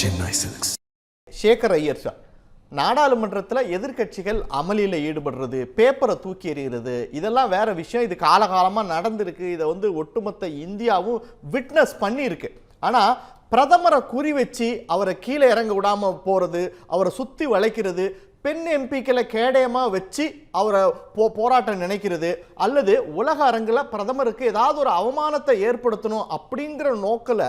Chennai silks Sekar Iyer Shah நாடாளுமன்றத்தில் எதிர்க்கட்சிகள் அமளியில் ஈடுபடுறது பேப்பரை தூக்கி எறிகிறது இதெல்லாம் வேற விஷயம். இது காலகாலமாக நடந்திருக்கு. இதை வந்து ஒட்டுமொத்த இந்தியாவும் விட்னஸ் பண்ணியிருக்கு. ஆனால் பிரதமரை குறி வச்சு அவரை கீழே இறங்க விடாமல் போகிறது அவரை சுற்றி வளைக்கிறது பெண் எம்பிக்களை கேடயமாக வச்சு அவரை போ போராட்டம் நினைக்கிறது அல்லது உலக அரங்கில் பிரதமருக்கு ஏதாவது ஒரு அவமானத்தை ஏற்படுத்தணும் அப்படிங்கிற நோக்கில்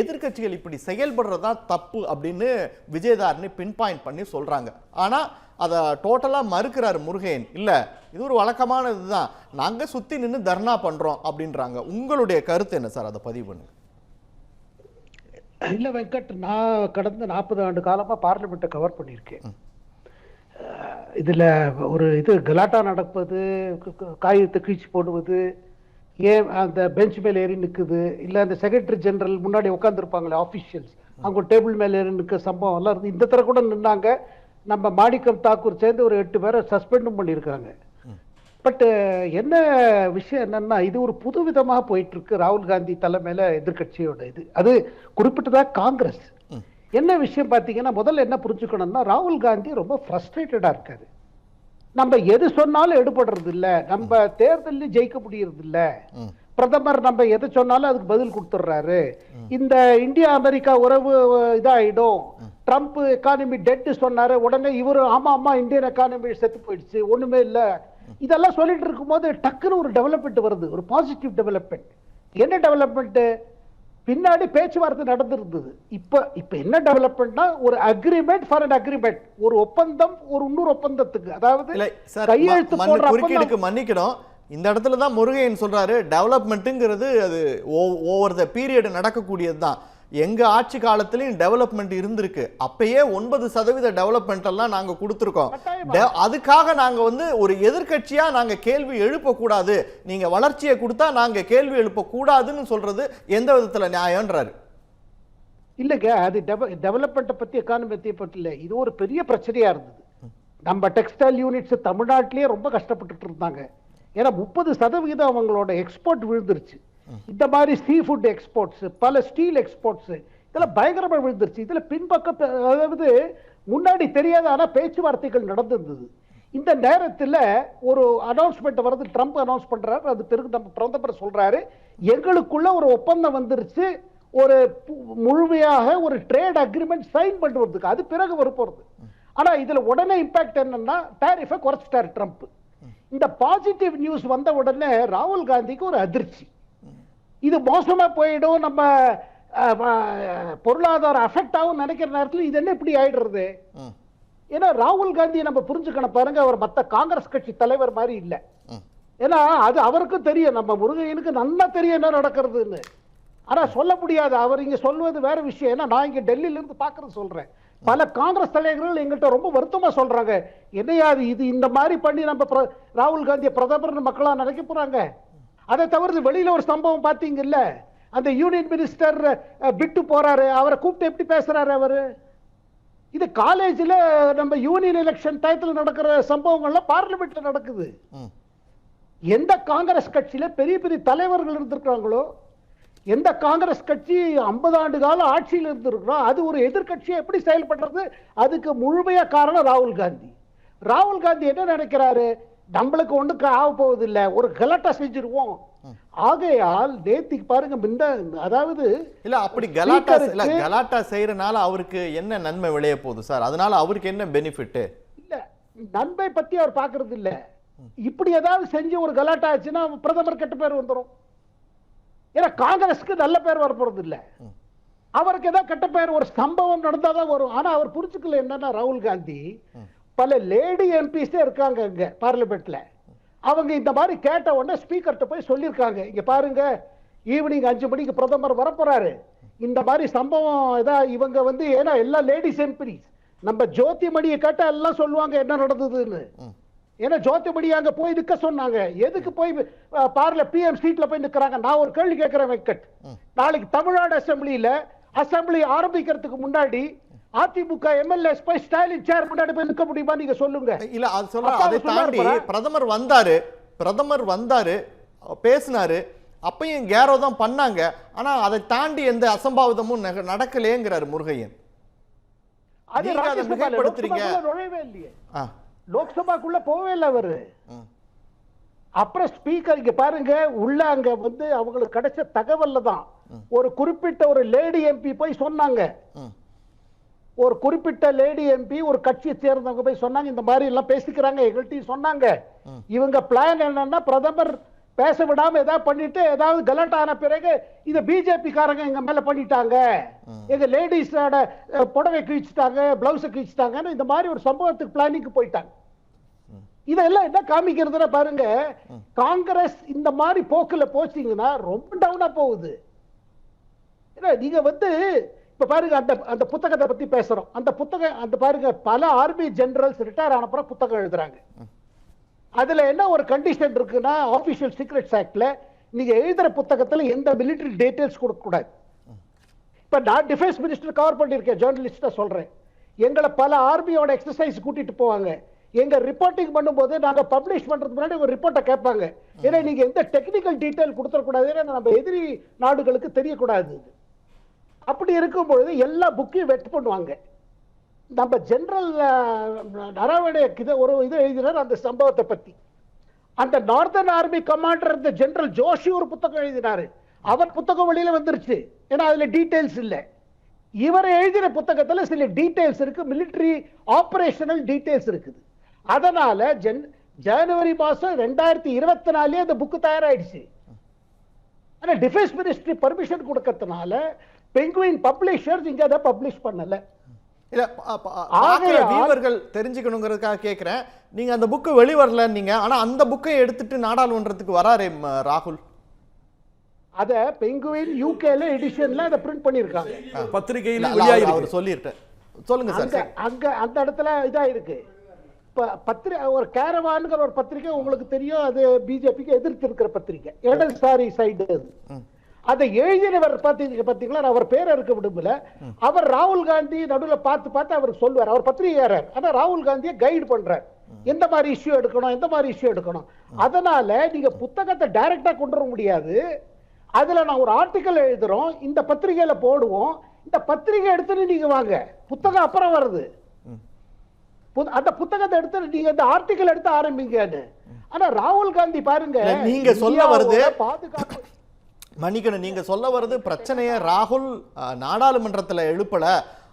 எதிர்க்கட்சிகள் இப்படி செயல்படுறது தான் தப்பு அப்படின்னு விஜயதாரணி பின் பாயிண்ட் பண்ணி சொல்கிறாங்க ஆனால் அதை டோட்டலாக மறுக்கிறார் முருகேன். இல்லை இது ஒரு வழக்கமான இதுதான் நாங்கள் சுற்றி நின்று தர்ணா பண்ணுறோம் அப்படின்றாங்க. உங்களுடைய கருத்து என்ன சார்? அதை பதிவு பண்ணுங்க. இல்ல வெங்கட் நான் கடந்த நாற்பது ஆண்டு காலமா பார்லிமெண்ட்டை கவர் பண்ணியிருக்கேன். இதுல ஒரு இது கலாட்டா நடப்பது காகிதத்தை கிழிச்சு போடுவது ஏன் அந்த பெஞ்ச் மேல ஏறி நிக்குது இல்ல அந்த செக்ரட்டரி ஜெனரல் முன்னாடி உட்காந்துருப்பாங்களே ஆஃபீஷியல்ஸ் அவங்க டேபிள் மேல ஏறி நிற்க சம்பவம் எல்லாம் இருந்து இந்த தடவை கூட நின்னாங்க. நம்ம மாணிக்கம் தாக்கூர் சேர்ந்து ஒரு எட்டு பேரை சஸ்பெண்டும் பண்ணியிருக்காங்க. பட் என்ன விஷயம் என்னன்னா இது ஒரு புது விதமாக போயிட்டு இருக்கு ராகுல் காந்தி தலைமையில எதிர்க்கட்சியோட இது. அது குறிப்பிட்டதா காங்கிரஸ். என்ன விஷயம் பார்த்தீங்கன்னா முதல்ல என்ன புரிஞ்சுக்கணும்னா ராகுல் காந்தி ரொம்ப ஃப்ரஸ்ட்ரேட்டடா இருக்காரு. நம்ம எது சொன்னாலும் எடுபடுறது இல்ல. நம்ம தேர்தலில் ஜெயிக்க முடியறது இல்ல. பிரதமர் நம்ம எதை சொன்னாலும் அதுக்கு பதில் கொடுத்துட்றாரு இந்த இந்தியா அமெரிக்கா உறவு அஹ், இதாயிடும் ட்ரம்ப் எக்கானமி டெட் சொன்னாரு. உடனே இவரு ஆமா ஆமா இந்தியன் எக்கானமி செத்து போயிடுச்சு. ஒண்ணுமே இல்ல. இதெல்லாம் சொல்லிட்டு இருக்கும்போது டக்குன்னு ஒரு டெவலப்மெண்ட் வருது. ஒரு பாசிட்டிவ் டெவலப்மெண்ட் என்ன டெவலப்மெண்ட் பின்னாடி பேச்சுவார்த்தை நடந்திருந்தது. இப்ப இப்ப என்ன டெவலப்மெண்ட்னா ஒரு அக்ரிமெண்ட் ஃபார் அன் அக்ரிமெண்ட் ஒரு ஒப்பந்தம் ஒரு இன்னொரு ஒப்பந்தத்துக்கு. அதாவது கையெழுத்து போடுற மன்னிக்கணும். இந்த இடத்துல தான் முருகையன் சொல்றாரு டெவலப்மெண்ட்டுங்கிறது அது ஓவர் த பீரியட் நடக்கக்கூடியது தான். எங்க ஆட்சி காலத்திலையும் டெவலப்மெண்ட் இருந்திருக்கு. அப்பயே ஒன்பது சதவீத டெவலப்மெண்ட் எல்லாம் நாங்க கொடுத்துருக்கோம். அதுக்காக நாங்க வந்து ஒரு எதிர்க்கட்சியா நாங்க கேள்வி எழுப்பக்கூடாது. நீங்க வளர்ச்சியை கொடுத்தா நாங்க கேள்வி எழுப்பக்கூடாதுன்னு சொல்றது எந்த விதத்துல நியாயம்ன்றாரு? இல்லைங்க அது டெவலப்மெண்ட்டை பத்தி எக்கானமி பத்தி இல்லை இது ஒரு பெரிய பிரச்சனையா இருந்தது. நம்ம டெக்ஸ்டைல் யூனிட்ஸ் தமிழ்நாட்டிலேயே ரொம்ப கஷ்டப்பட்டுட்டு இருந்தாங்க. ஏன்னா முப்பது சதவிகிதம் அவங்களோட எக்ஸ்போர்ட் விழுந்துருச்சு. இந்த மாதிரி சீ ஃபுட் எக்ஸ்போர்ட்ஸ் பல ஸ்டீல் எக்ஸ்போர்ட்ஸ் இதெல்லாம் பயங்கரமா விழுந்துருச்சு. இதுல பின்பக்கம் ப- அதாவது முன்னாடி தெரியாத ஆனா பேச்சுவார்த்தைகள் நடந்திருந்தது. இந்த நேரத்துல ஒரு அனௌன்ஸ்மெண்ட் வருது ட்ரம்ப் அனௌன்ஸ் பண்றாரு அது பிறகு நம்ம பிரதமர் சொல்றாரு. எங்களுக்குள்ள ஒரு ஒப்பந்தம் வந்துருச்சு. ஒரு முழுமையாக ஒரு ட்ரேட் அக்ரிமெண்ட் சைன் பண்ணுவதுக்கு அது பிறகு வரப்போறது ஆனா இதுல உடனே இம்பாக்ட் என்னன்னா டாரிஃபை குறைச்சிட்டாரு ட்ரம்ப் இந்த பாசிட்டிவ் நியூஸ் வந்த உடனே ராகுல் காந்திக்கு ஒரு அதிர்ச்சி. இது மோசமா போயிடும் நம்ம பொருளாதாரம் அஃபெக்ட் ஆகும் நினைக்கிற நேரத்துல இது என்ன இப்படி ஆயிடுறது? ஏன்னா ராகுல் காந்தியை நம்ம புரிஞ்சுக்கணும் பாருங்க அவர் மத்த காங்கிரஸ் கட்சி தலைவர் மாதிரி இல்ல. ஏன்னா அது அவருக்கும் தெரியும் நம்ம முருகையனுக்கு நல்லா தெரியும் என்ன நடக்கிறதுன்னு. ஆனா சொல்ல முடியாது. அவர் இங்க சொல்வது வேற விஷயம். ஏன்னா நான் இங்க டெல்லியில இருந்து பாக்குறது சொல்றேன். பல காங்கிரஸ் தலைவர்கள் எங்கள்கிட்ட ரொம்ப வருத்தமா சொல்றாங்க. என்னையா இது இந்த மாதிரி பண்ணி நம்ம ராகுல் காந்தியை பிரதமர்னு மக்களா நினைக்க போறாங்க? அதை தவிர்த்து வெளியில ஒரு சம்பவம் பாத்தீங்கல்ல அந்த யூனியன் மினிஸ்டர் விட்டு போறாரு. அவரை கூப்பிட்டு எப்படி பேசுறாரு அவரு? இது காலேஜ்ல நம்ம யூனியன் எலெக்ஷன் டயத்துல நடக்கிற சம்பவங்கள்லாம் பார்லிமெண்ட்ல நடக்குது. எந்த காங்கிரஸ் கட்சியில பெரிய பெரிய தலைவர்கள் இருந்திருக்காங்களோ எந்த காங்கிரஸ் கட்சி 50 ஆண்டு கால ஆட்சியில் இருந்திருக்கிறோம் அது ஒரு எதிர்க்கட்சியை எப்படி செயல்படுறது? அதுக்கு முழுமையா காரணம் ராகுல் காந்தி. ராகுல் காந்தி என்ன நினைக்கிறாரு? நம்மளுக்கு ஒண்ணுக்கு ஆக போவது இல்ல ஒரு கலட்டா செஞ்சிருவோம். ஆகையால் நேத்திக்கு பாருங்க இந்த அதாவது இல்ல அப்படி கலாட்டா இல்ல கலாட்டா செய்யறனால அவருக்கு என்ன நன்மை விளைய போகுது சார்? அதனால அவருக்கு என்ன பெனிஃபிட் இல்ல நன்மை பத்தி அவர் பாக்குறது இல்ல இப்படி ஏதாவது செஞ்சு ஒரு கலாட்டா ஆச்சுன்னா பிரதமர் கெட்ட பேர் வந்துரும். ஏன்னா காங்கிரஸ்க்கு நல்ல பேர் வர போறது இல்ல அவருக்கு ஏதாவது கெட்ட பேர் ஒரு சம்பவம் நடந்தாதான் வரும். ஆனா அவர் புரிஞ்சுக்கல என்னன்னா ராகுல் காந்தி பல லேடி எம்பிஸே இருக்காங்க இங்க பார்லிமெண்ட்ல அவங்க இந்த மாதிரி கேட்ட உடனே ஸ்பீக்கர்கிட்ட போய் சொல்லியிருக்காங்க. இங்க பாருங்க ஈவினிங் அஞ்சு மணிக்கு பிரதமர் வரப்போறாரு. இந்த மாதிரி சம்பவம் இதா இவங்க வந்து ஏன்னா எல்லா லேடிஸ் எம்பிஸ் நம்ம ஜோதிமணியை கேட்டா எல்லாம் சொல்லுவாங்க என்ன நடந்ததுன்னு. ஏன்னா ஜோதிமணி அங்க போய் நிக்க சொன்னாங்க. எதுக்கு போய் பார்ல பிஎம் சீட்ல போய் நிக்கிறாங்க? நான் ஒரு கேள்வி கேட்கிறேன் வெங்கட். நாளைக்கு தமிழ்நாடு அசெம்பிளியில அசெம்பிளி ஆரம்பிக்கிறதுக்கு முன்னாடி அதிமுக எம்எல்ஏஸ் போய் ஸ்டாலின் சேர் முன்னாடி போய் நிக்க முடியுமா நீங்க சொல்லுங்க. இல்ல அது சொல்ல அதை தாண்டி பாரா. பிரதமர் வந்தாரு பிரதமர் வந்தாரு பேசினாரு அப்பயும் கேரோ தான் பண்ணாங்க. ஆனா அதை தாண்டி எந்த அசம்பாவிதமும் நடக்கலையேங்கிறாரு முருகையன். அது மிகைப்படுத்துறீங்க. நுழையவே இல்லையே. லோக்சபாக்குள்ள போகவே இல்லை அவரு. அப்புறம் ஸ்பீக்கர் இங்க பாருங்க உள்ள அங்க வந்து அவங்களுக்கு கிடைச்ச தகவல்ல தான். ஒரு குறிப்பிட்ட ஒரு லேடி எம்பி போய் சொன்னாங்க. ஒரு குறிப்பிட்ட லேடி எம்பி ஒரு கட்சியை சேர்ந்தவங்க போய் சொன்னாங்க இந்த மாதிரி எல்லாம் பேசிக்கிறாங்க எங்கள்கிட்டயும் சொன்னாங்க. இவங்க பிளான் என்னன்னா பிரதமர் பேச விடாம ஏதாவது பண்ணிட்டு ஏதாவது கலண்ட் ஆன பிறகு இத பிஜேபி காரங்க எங்க மேல பண்ணிட்டாங்க. எங்க லேடிஸோட புடவை கிழிச்சிட்டாங்க பிளவுஸை கிழிச்சிட்டாங்கன்னு இந்த மாதிரி ஒரு சம்பவத்துக்கு பிளானிங்க்கு போயிட்டாங்க. இதெல்லாம் என்ன காமிக்கிறதுன்னா பாருங்க காங்கிரஸ் இந்த மாதிரி போக்குல போச்சீங்கன்னா ரொம்ப டவுனா போகுது. நீங்க வந்து இப்போ பாருங்க அந்த அந்த புத்தகத்தை பத்தி பேசுறோம். அந்த புத்தகம் அந்த பாருங்க பல ஆர்மி ஜெனரல்ஸ் ரிட்டையர் ஆனப்புறம் புத்தகம் எழுதுறாங்க. அதுல என்ன ஒரு கண்டிஷன் இருக்குன்னா ஆபீஷியல் சீக்ரெட்ஸ் ஆக்ட்ல நீங்க எழுதுற புத்தகத்துல எந்த மிலிட்டரி டீட்டெயில்ஸ் கொடுக்க கூடாது. இப்ப நான் டிஃபென்ஸ் மினிஸ்டர் கவர் பண்ணியிருக்கேன் ஜேர்னலிஸ்டா சொல்றேன். எங்களை பல ஆர்மியோட எக்ஸசைஸ் கூட்டிட்டு போவாங்க. எங்க ரிப்போர்ட்டிங் பண்ணும்போது நாங்க பப்ளிஷ் பண்றதுக்கு முன்னாடி ஒரு ரிப்போர்ட்டை கேட்பாங்க. ஏன்னா நீங்க எந்த டெக்னிக்கல் டீட்டெயில் கொடுத்துடக்கூடாது நம்ம எதிரி நாடுகளுக்கு தெரியக்கூடாது. அப்படி இருக்கும் பொழுது எல்லா புக்கையும் வெட் பண்ணுவாங்க. நம்ம ஜென்ரல் நரவடைய இதை ஒரு இது எழுதினார் அந்த சம்பவத்தை பத்தி. அந்த நார்தர்ன் ஆர்மி கமாண்டர் இந்த ஜென்ரல் ஜோஷி ஒரு புத்தகம் எழுதினாரு. அவர் புத்தகம் வெளியில வந்துருச்சு. ஏன்னா அதுல டீடைல்ஸ் இல்ல. இவர் எழுதின புத்தகத்துல சில டீட்டெயில்ஸ் இருக்கு. மிலிட்டரி ஆப்ரேஷனல் டீட்டெயில்ஸ் இருக்குது. அதனால ஜென் ஜனவரி மாசம் ரெண்டாயிரத்தி இருபத்தி நாலே அந்த புக்கு தயாராயிடுச்சு. ஆனா டிஃபென்ஸ் மினிஸ்ட்ரி பர்மிஷன் கொடுக்கறதுனால பெங்குவின் பப்ளிஷர்ஸ் இங்க அதை பப்ளிஷ் பண்ணல. இல்ல பார்க்கிற வீவர்கள் தெரிஞ்சுக்கணுங்கிறதுக்காக கேக்குறேன். நீங்க அந்த புக்கு வெளிவரல நீங்க ஆனா அந்த புக்கை எடுத்துட்டு நாடாளுமன்றத்துக்கு வராரே ராகுல்? அத பெங்குவின் யூகேல எடிஷன்ல அதை பிரிண்ட் பண்ணிருக்காங்க. பத்திரிகையில அவர் வெளியாயிருக்கு அவர் சொல்லிட்டேன் சொல்லுங்க சார் அங்க அந்த இடத்துல இதா இருக்கு இப்ப பத்திரி ஒரு கேரவான்ங்கிற ஒரு பத்திரிக்கை உங்களுக்கு தெரியும் அது பிஜேபிக்கு எதிர்த்து இருக்கிற பத்திரிக்கை. இடதுசாரி சைடு அது அதை எழுதினவர் பாத்தீங்க பாத்தீங்களா நான் அவர் பேரை இருக்க விடும்பல அவர் ராகுல் காந்தி நடுவுல பார்த்து பார்த்து அவர் சொல்வார் அவர் பத்திரிகையாளர். ஆனா ராகுல் காந்தியை கைடு பண்றார். எந்த மாதிரி இஷ்யூ எடுக்கணும் எந்த மாதிரி இஷ்யூ எடுக்கணும். அதனால நீங்க புத்தகத்தை டைரக்டா கொண்டு வர முடியாது. அதுல நான் ஒரு ஆர்டிக்கல் எழுதுறோம். இந்த பத்திரிகையில போடுவோம். இந்த பத்திரிகை எடுத்துட்டு நீங்க வாங்க. புத்தகம் அப்புறம் வருது. அந்த புத்தகத்தை எடுத்து நீங்க இந்த ஆர்டிக்கல் எடுத்து ஆரம்பிங்கன்னு. ஆனா ராகுல் காந்தி பாருங்க நீங்க சொல்ல வருது- பாதுகாப்பு மன்னிக்கணும். நீங்க சொல்ல வருது பிரச்சனையை ராகுல் நாடாளுமன்றத்துல எழுப்பல.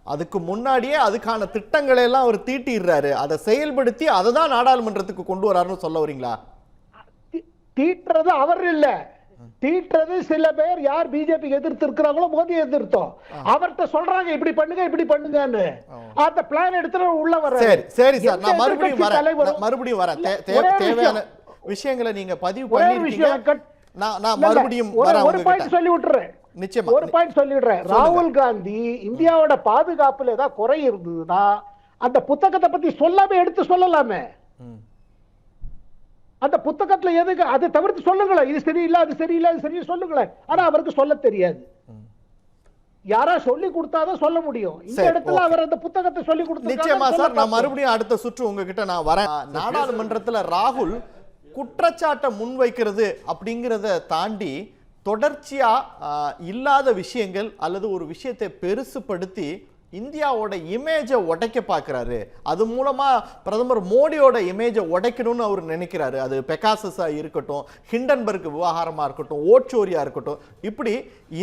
அதுக்கு முன்னாடியே அதுக்கான திட்டங்களை எல்லாம் அவர் தீட்டிடுறாரு. அதை செயல்படுத்தி அதை தான் நாடாளுமன்றத்துக்கு கொண்டு வராருன்னு சொல்ல வரீங்களா தீட்டுறது அவர் இல்ல. தீட்டுறது சில பேர் யார் பிஜேபி எதிர்த்து இருக்கிறாங்களோ மோடி எதிர்த்தோம். அவர்கிட்ட சொல்றாங்க இப்படி பண்ணுங்க இப்படி பண்ணுங்கன்னு. அந்த பிளான் எடுத்துட்டு உள்ள வர சரி சரி சார். நான் மறுபடியும் வரேன் மறுபடியும் வரேன் தேவையான. விஷயங்களை நீங்க பதிவு கட்- நான் நான் மறுபடியும் ஒரு- பாயிண்ட் சொல்லி விட்டுறேன் நிச்சயமா. ஒரு பாயிண்ட் சொல்லிடுறேன். ராகுல் காந்தி இந்தியாவோட பாதுகாப்புல ஏதாவது குறை இருந்ததுன்னா அந்த புத்தகத்தை பத்தி சொல்லாம எடுத்து சொல்லலாமே. அந்த புத்தகத்துல எதுக்கு? அதை தவிர்த்து சொல்லுங்களேன். இது சரியில்லை அது சரியில்லை அது சரியில்லை சொல்லுங்களேன். ஆனா அவருக்கு சொல்ல தெரியாது. யாரா சொல்லி கொடுத்தாதான் சொல்ல முடியும். இந்த இடத்துல. அவர் அந்த புத்தகத்தை சொல்லி கொடுத்து நிச்சயமா சார் நான் மறுபடியும் அடுத்த சுற்று உங்ககிட்ட நான் வரேன். நாடாளுமன்றத்துல ராகுல் குற்றச்சாட்டை முன்வைக்கிறது அப்படிங்கிறத தாண்டி தொடர்ச்சியாக இல்லாத விஷயங்கள் அல்லது ஒரு விஷயத்தை பெருசுப்படுத்தி இந்தியாவோட இமேஜை உடைக்க பார்க்குறாரு. அது மூலமாக பிரதமர் மோடியோட இமேஜை உடைக்கணும்னு அவர் நினைக்கிறாரு. அது பெக்காசஸாக இருக்கட்டும் ஹிண்டன்பர்க் விவகாரமாக இருக்கட்டும் ஓட்சோரியாக இருக்கட்டும். இப்படி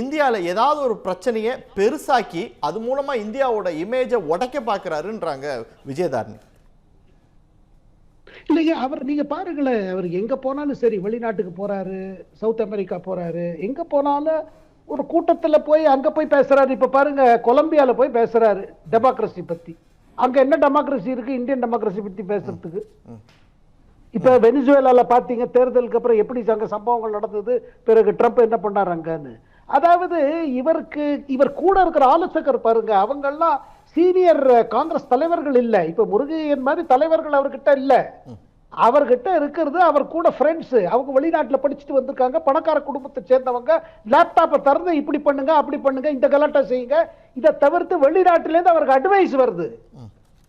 இந்தியாவில் ஏதாவது ஒரு பிரச்சனையை பெருசாக்கி அது மூலமாக இந்தியாவோட இமேஜை உடைக்க பார்க்கறாருன்றாங்க விஜயதாரணி. இல்லைங்க அவர் நீங்க பாருங்களேன் அவர் எங்க போனாலும் சரி வெளிநாட்டுக்கு போறாரு சவுத் அமெரிக்கா போறாரு எங்க போனாலும் ஒரு கூட்டத்துல போய் அங்க போய் பேசுறாரு. இப்ப பாருங்க கொலம்பியால போய் பேசுறாரு டெமோக்ரஸி பத்தி. அங்க என்ன டெமோக்ரஸி இருக்கு? இந்தியன் டெமோக்ரஸி பத்தி பேசுறதுக்கு. இப்ப வெனிசுவேலால பாத்தீங்க தேர்தலுக்கு அப்புறம் எப்படி அங்க சம்பவங்கள் நடந்தது? பிறகு ட்ரம்ப் என்ன பண்ணாரு அங்கன்னு. அதாவது இவருக்கு இவர் கூட இருக்கிற ஆலோசகர் பாருங்க அவங்கெல்லாம் சீனியர் காங்கிரஸ் தலைவர்கள் இல்ல. இப்ப முருகையன் மாதிரி தலைவர்கள் அவர்கிட்ட இல்ல. அவர்கிட்ட இருக்கிறது அவர் கூட ஃப்ரெண்ட்ஸ் அவங்க வெளிநாட்டில் படிச்சுட்டு வந்திருக்காங்க. பணக்கார குடும்பத்தை சேர்ந்தவங்க. லேப்டாப்பை திறந்து இப்படி பண்ணுங்க அப்படி பண்ணுங்க இந்த கலாட்டா செய்யுங்க. இதை தவிர்த்து வெளிநாட்டிலேருந்து அவருக்கு அட்வைஸ் வருது.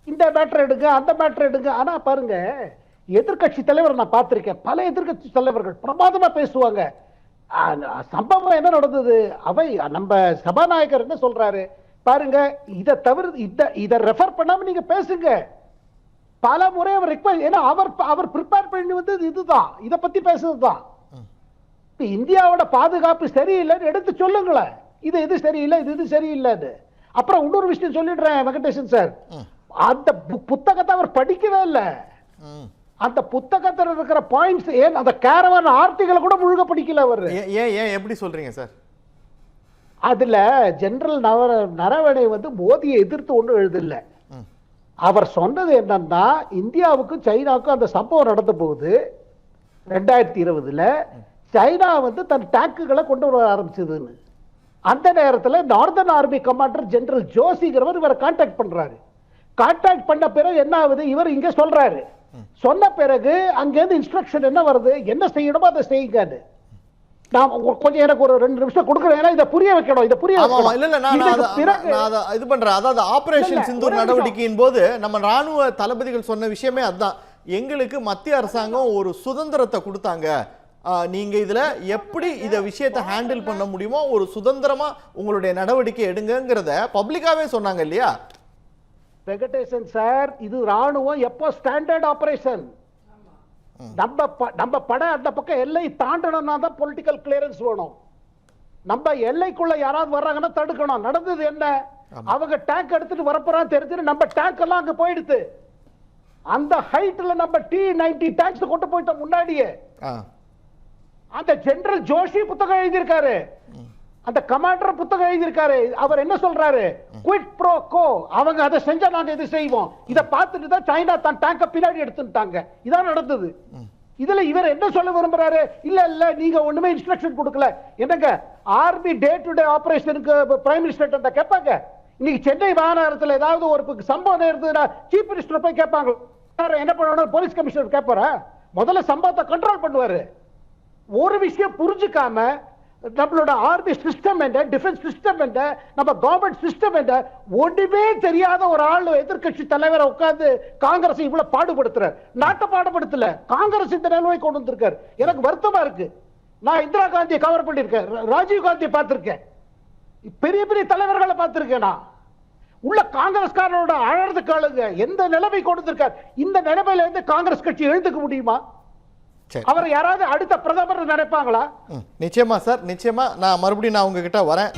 இந்த மேட்டர் எடுங்க அந்த மேட்டர் எடுங்க. ஆனா பாருங்க எதிர்க்கட்சி தலைவர் நான் பார்த்திருக்கேன். பல எதிர்க்கட்சி தலைவர்கள் பிரமாதமா பேசுவாங்க. சம்பவம் என்ன நடந்தது? அவை நம்ம சபாநாயகர் என்ன சொல்றாரு? பாருங்க இதை தவிர இத இதை ரெஃபர் பண்ணாம நீங்க பேசுங்க. பல முறை அவர் request- ஏன்னா அவர் அவர் ப்ரிப்பேர் பண்ணி வந்தது இதுதான். இத பத்தி பேசுறது தான் இப்ப இந்தியாவோட பாதுகாப்பு சரியில்லைன்னு எடுத்து சொல்லுங்களேன். இது இது சரியில்லை? இது இது சரியில்லைன்னு அப்புறம் இன்னொரு விஷயம் சொல்லிடுறேன் வெங்கடேசன் சார் அந்த பு- புத்தகத்தை அவர் படிக்கவே இல்லை. அந்த புத்தகத்துல இருக்கிற பாயிண்ட்ஸ் ஏன்? அந்த கேரவன் ஆர்டிகளை கூட முழுக படிக்கல அவர். ஏன் ஏன் எப்படி சொல்றீங்க சார் அதுல ஜெனரல் நவர நரவணை வந்து மோதியை எதிர்த்து ஒண்ணும் எழுதல. அவர் சொன்னது என்னன்னா இந்தியாவுக்கும் சைனாவுக்கும் அந்த சம்பவம் நடந்த போது ரெண்டாயிரத்தி இருபதுல சைனா வந்து தன் டேங்குகளை கொண்டு வர ஆரம்பிச்சதுன்னு. அந்த நேரத்துல நார்தர்ன் ஆர்மி கமாண்டர் ஜெனரல் ஜோசிங்கிறவர் இவரை கான்டாக்ட் பண்றாரு. கான்டாக்ட் பண்ண பிறகு என்ன ஆகுது? இவர் இங்க சொல்றாரு. சொன்ன பிறகு அங்கேருந்து இன்ஸ்ட்ரக்ஷன் என்ன வருது? என்ன செய்யணுமோ அதை செய்யுங்கன்னு. நான் கொஞ்சம் எனக்கு ஒரு ரெண்டு நிமிஷம் கொடுக்குறேன் ஏன்னா இதை புரிய வைக்கணும் இதை புரிய ஆமா இல்ல இல்ல நான் நான் இது பண்றேன். அதாவது ஆபரேஷன் சிந்தூர். நடவடிக்கையின் போது நம்ம ராணுவ தளபதிகள் சொன்ன விஷயமே அதுதான். எங்களுக்கு மத்திய அரசாங்கம் ஒரு சுதந்திரத்தை கொடுத்தாங்க. நீங்க இதுல எப்படி இத விஷயத்தை ஹேண்டில் பண்ண முடியுமோ ஒரு சுதந்திரமா உங்களுடைய நடவடிக்கை எடுங்கங்கிறத பப்ளிக்காவே சொன்னாங்க இல்லையா? வெங்கடேசன் சார் இது ராணுவம் எப்போ ஸ்டாண்டர்ட் ஆபரேஷன் நம்ம நம்ம படை அந்த பக்கம் எல்லை தாண்டணும்னா தான் பொலிட்டிக்கல் கிளியரன்ஸ் வேணும். நம்ம எல்லைக்குள்ள யாராவது வர்றாங்கன்னா தடுக்கணும். நடந்தது என்ன? அவங்க டேங்க் எடுத்துட்டு வரப்போறான்னு தெரிஞ்சுட்டு நம்ம டேங்க் எல்லாம் அங்க போயிடுது. அந்த ஹைட்ல நம்ம டி நைன்டி டேங்க்ஸ் கொண்டு போயிட்டோம் முன்னாடியே. அந்த ஜெனரல் ஜோஷி புத்தகம் எழுதியிருக்காரு. அந்த கமாண்டர் புத்தகம் எழுதியிருக்காரு. அவர் என்ன சொல்றாரு? குவிட் ப்ரோ கோ அவங்க அதை செஞ்சா நாங்க இது செய்வோம்? இத பார்த்துட்டு தான் சைனா தன் டேங்க பின்னாடி எடுத்துட்டாங்க. இதான் நடந்தது. இதுல இவர் என்ன சொல்ல விரும்புறாரு? இல்ல இல்ல நீங்க ஒண்ணுமே இன்ஸ்ட்ரக்ஷன் கொடுக்கல. என்னங்க? ஆர்மி டே டு டே ஆபரேஷனுக்கு பிரைம் மினிஸ்டர் கேட்பாங்க? இன்னைக்கு சென்னை மாநகரத்துல ஏதாவது ஒரு சம்பவம் இருந்ததுன்னா சீஃப் மினிஸ்டர் போய் கேட்பாங்க. என்ன பண்ணணும் போலீஸ் கமிஷனர் கேட்பாரா? முதல்ல சம்பவத்தை கண்ட்ரோல் பண்ணுவாரு. ஒரு விஷயம் புரிஞ்சுக்காம நம்மளோட ஆர்மி சிஸ்டம் என்ன டிஃபென்ஸ் சிஸ்டம் என்ன நம்ம கவர்மெண்ட் சிஸ்டம் என்ன ஒண்ணுமே தெரியாத ஒரு ஆள் எதிர்க்கட்சி தலைவரை உட்கார்ந்து காங்கிரஸ் இவ்வளவு பாடுபடுத்துறார். நாட்டை பாடுபடுத்தல. காங்கிரஸ் இந்த நிலைமை கொண்டு வந்திருக்காரு. எனக்கு வருத்தமா இருக்கு. நான் இந்திரா காந்தியை கவர் பண்ணிருக்கேன் ராஜீவ் காந்தியை பார்த்திருக்கேன். பெரிய பெரிய தலைவர்களை பார்த்திருக்கேன் நான். உள்ள காங்கிரஸ்காரனோட அழகு காலுங்க எந்த நிலைமை கொண்டு வந்திருக்கார்? இந்த நிலைமையில இருந்து காங்கிரஸ் கட்சி எழுந்துக்க முடியுமா? அவர் யாராவது அடுத்த பிரதமர் நினைப்பாங்களா? நிச்சயமா சார் நிச்சயமா. நான் மறுபடியும் நான் உங்ககிட்ட வரேன்.